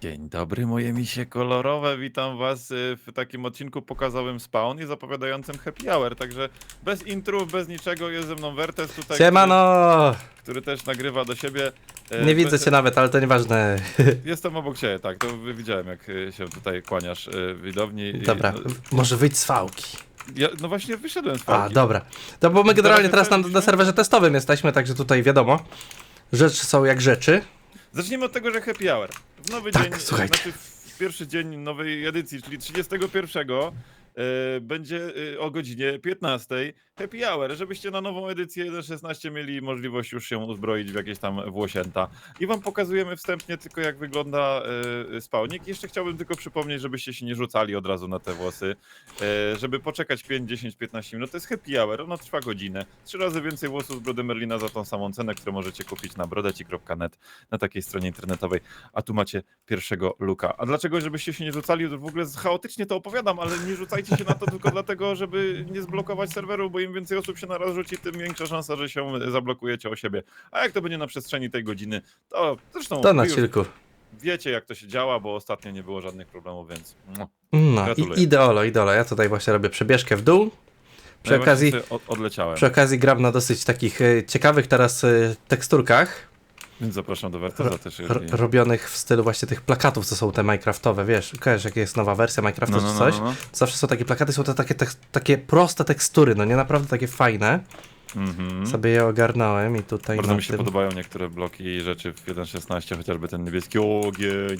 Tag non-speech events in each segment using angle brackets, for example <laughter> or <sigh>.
Dzień dobry, moje misie kolorowe. Witam was y, w takim odcinku pokazowym Spawn i zapowiadającym Happy Hour. Także bez intrów, bez niczego jest ze mną Wertes tutaj, Siemano! który, który też nagrywa do siebie. E, Nie widzę bez- cię nawet, ale to nieważne. <laughs> Jestem obok ciebie, tak. To widziałem, jak y, się tutaj kłaniasz y, widowni. i- Dobra, no, może wyjdź z fałki. Ja, no właśnie wyszedłem z A, fałki. dobra. No bo my generalnie Teraz na, na serwerze testowym jesteśmy, także tutaj wiadomo. Rzeczy są jak rzeczy. Zacznijmy od tego, że Happy Hour. W nowy Tak, dzień, słuchajcie. znaczy w pierwszy dzień nowej edycji, czyli 31, e, będzie e, o godzinie 15 Happy Hour, żebyście na nową edycję 1.16 mieli możliwość już się uzbroić w jakieś tam włosięta. I wam pokazujemy wstępnie tylko jak wygląda e, spawnik. Jeszcze chciałbym tylko przypomnieć, żebyście się nie rzucali od razu na te włosy, e, żeby poczekać 5, 10, 15 minut. To jest Happy Hour, ono trwa godzinę. Trzy razy więcej włosów z brody Merlina za tą samą cenę, które możecie kupić na brodeci.net na takiej stronie internetowej. A tu macie pierwszego luka. A dlaczego, żebyście się nie rzucali? W ogóle chaotycznie to opowiadam, ale nie rzucajcie się na to tylko dlatego, żeby nie zblokować serweru, bo im więcej osób się naraz rzuci, tym większa szansa, że się zablokujecie o siebie. A jak to będzie na przestrzeni tej godziny, to zresztą To na chillku. wiecie, jak to się działa, bo ostatnio nie było żadnych problemów, więc... No, Gratuluję. i, ideolo, ideolo. Ja tutaj właśnie robię przebieżkę w dół. Przy No okazji, od, przy okazji gram na dosyć takich e, ciekawych teraz e, teksturkach. Więc zapraszam do Werteza też, jeżeli... robionych w stylu właśnie tych plakatów, co są te Minecraftowe, wiesz, kojarzysz, jak jest nowa wersja Minecrafta No, czy no, no, coś? no, no. Zawsze są takie plakaty, są to takie, tek- takie proste tekstury, no nie naprawdę takie fajne. Mhm. Sobie je ogarnąłem i tutaj Bardzo mi się tym... podobają niektóre bloki i rzeczy w 1.16, chociażby ten niebieski ogień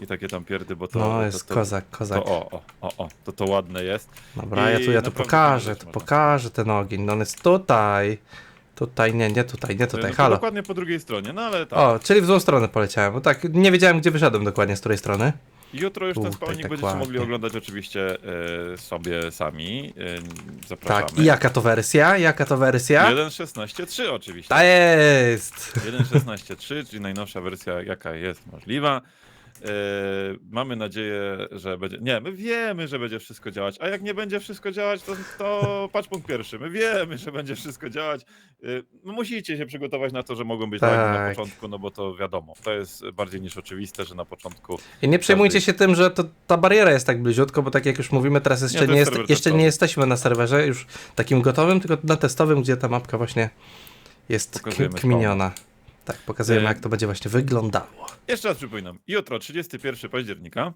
i takie tam pierdy, bo to... No, to, jest to, kozak, kozak. To, o, o, o, o, to to ładne jest. Dobra, ja tu, ja tu pokażę, tu pokażę ten ogień. No on jest tutaj. Tutaj, nie, nie tutaj, nie tutaj, No to halo. dokładnie po drugiej stronie, no ale tak. O, czyli w złą stronę poleciałem. Bo tak, nie wiedziałem, gdzie wyszedłem dokładnie, z której strony. Jutro już ten Tutaj spawnik tak będziecie ładnie. mogli oglądać oczywiście e, sobie sami. E, zapraszamy. Tak, i jaka to wersja? Jaka to wersja? 1.16.3 oczywiście. Ta jest! 1.16.3, czyli najnowsza wersja, jaka jest możliwa. E, mamy nadzieję, że będzie. Nie, my wiemy, że będzie wszystko działać. A jak nie będzie wszystko działać, to, to <laughs> patrz punkt pierwszy. My wiemy, że będzie wszystko działać. No musicie się przygotować na to, że mogą być lagi na Tak. początku, no bo to wiadomo. To jest bardziej niż oczywiste, że na początku. I nie przejmujcie się tym, że to, ta bariera jest tak bliziutko, bo tak jak już mówimy, teraz jeszcze, to nie, jest jest, serwer jeszcze testowy. nie jesteśmy na serwerze już takim gotowym, tylko na testowym, gdzie ta mapka właśnie jest Pokazujemy k- kminiona. Tak, pokazujemy E, jak to będzie właśnie wyglądało. Jeszcze raz przypominam. Jutro, 31 października.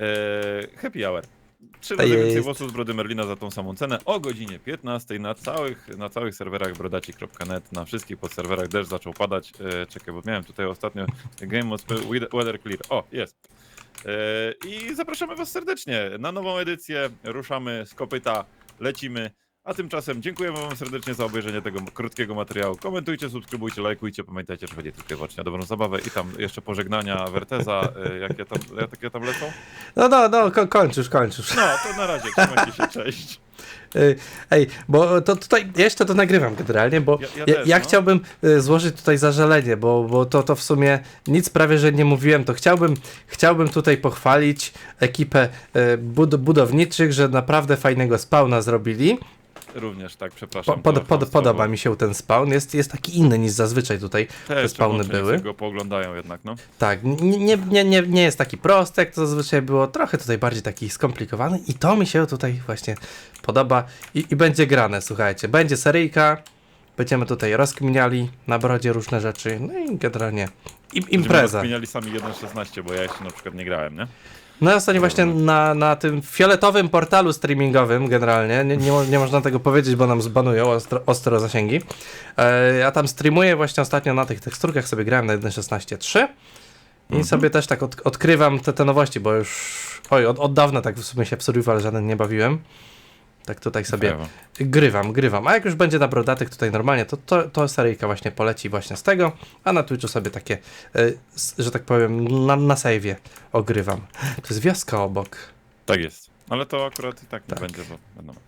E, happy hour. Trzy To razy więcej włosów z brody Merlina za tą samą cenę o godzinie 15 na całych, na całych serwerach brodaci.net, na wszystkich podserwerach deszcz zaczął padać. E, czekaj, bo miałem tutaj ostatnio Game Mode Weather- Weather Clear. O, jest. E, I zapraszamy Was serdecznie na nową edycję. Ruszamy z kopyta, lecimy. A tymczasem dziękujemy Wam serdecznie za obejrzenie tego krótkiego materiału. Komentujcie, subskrybujcie, lajkujcie. Pamiętajcie, że chodzi tylko i wyłącznie o dobrą zabawę. I tam jeszcze pożegnania Werteza, e, jakie tam, jakie tam lecą. No, no, no, ko- kończysz, kończysz. No, to na razie, trzymajcie się, <laughs> cześć. Y, Ej, bo to tutaj ja jeszcze to nagrywam generalnie, bo Ja- ja, ja ja, też, no. chciałbym y, złożyć tutaj zażalenie, bo, bo to, to w sumie nic prawie, że nie mówiłem, to chciałbym, chciałbym tutaj pochwalić ekipę y, bud budowniczych, że naprawdę fajnego spawna zrobili. Również tak, Po, przepraszam. pod, pod, podoba mi się ten spawn, jest, jest taki inny niż zazwyczaj tutaj te Też spawny trzeba były. go pooglądają jednak, no. Tak, nie, nie, nie, nie, nie jest taki prosty, jak to zazwyczaj było, trochę tutaj bardziej taki skomplikowany i to mi się tutaj właśnie podoba i, i będzie grane, słuchajcie, będzie seryjka, będziemy tutaj rozkminiali na brodzie różne rzeczy, no i generalnie im, impreza. Zmieniali sami 1.16, bo ja jeszcze na przykład nie grałem, nie? No i ostatnio właśnie na, na tym fioletowym portalu streamingowym generalnie, nie, nie, mo- nie można tego powiedzieć, bo nam zbanują ostro, ostro zasięgi. E, ja tam streamuję właśnie ostatnio na tych teksturkach, sobie grałem na 1.16.3 i Mhm. sobie też tak od, odkrywam te, te nowości, bo już oj, od, od dawna tak w sumie się w survival żaden nie bawiłem. Tak tutaj sobie Brawo. grywam, grywam. A jak już będzie na brodatych tutaj normalnie, to, to, to seryjka właśnie poleci właśnie z tego, a na Twitchu sobie takie, s- że tak powiem, na, na save'ie ogrywam. To jest wioska obok. Tak jest. Ale to akurat i tak nie Tak. będzie, bo wiadomo.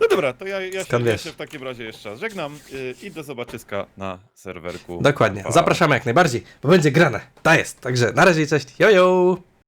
No dobra, to ja, ja, się, ja się w takim razie jeszcze raz żegnam yy, i do zobaczyska na serwerku. Dokładnie. Pa. Zapraszamy jak najbardziej, bo będzie grane. Ta jest. Także na razie, cześć. Jojo!